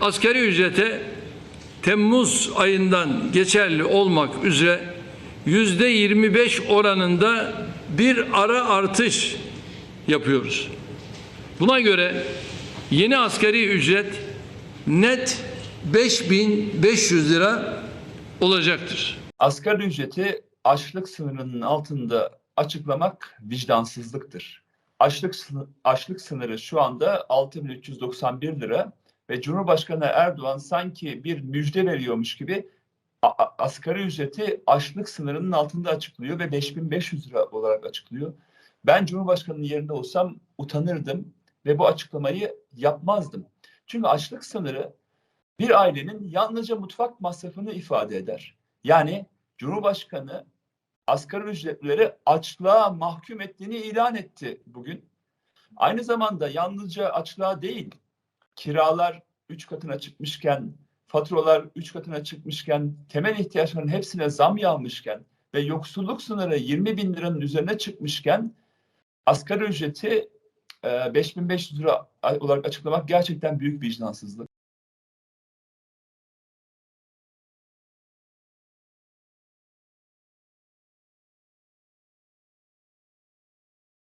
Asgari ücrete Temmuz ayından geçerli olmak üzere yüzde 25 oranında bir ara artış yapıyoruz. Buna göre yeni asgari ücret net 5500 lira olacaktır. Asgari ücreti açlık sınırının altında açıklamak vicdansızlıktır. Açlık, açlık sınırı şu anda 6391 lira ve Cumhurbaşkanı Erdoğan sanki bir müjde veriyormuş gibi asgari ücreti açlık sınırının altında açıklıyor ve 5500 lira olarak açıklıyor. Ben Cumhurbaşkanı'nın yerinde olsam utanırdım ve bu açıklamayı yapmazdım. Çünkü açlık sınırı bir ailenin yalnızca mutfak masrafını ifade eder. Yani Cumhurbaşkanı asgari ücretlileri açlığa mahkum ettiğini ilan etti bugün. Aynı zamanda yalnızca açlığa değil, kiralar üç katına çıkmışken, faturalar üç katına çıkmışken, temel ihtiyaçların hepsine zam yağmışken ve yoksulluk sınırı 20 bin liranın üzerine çıkmışken asgari ücreti e, 5500 lira olarak açıklamak gerçekten büyük vicdansızlık.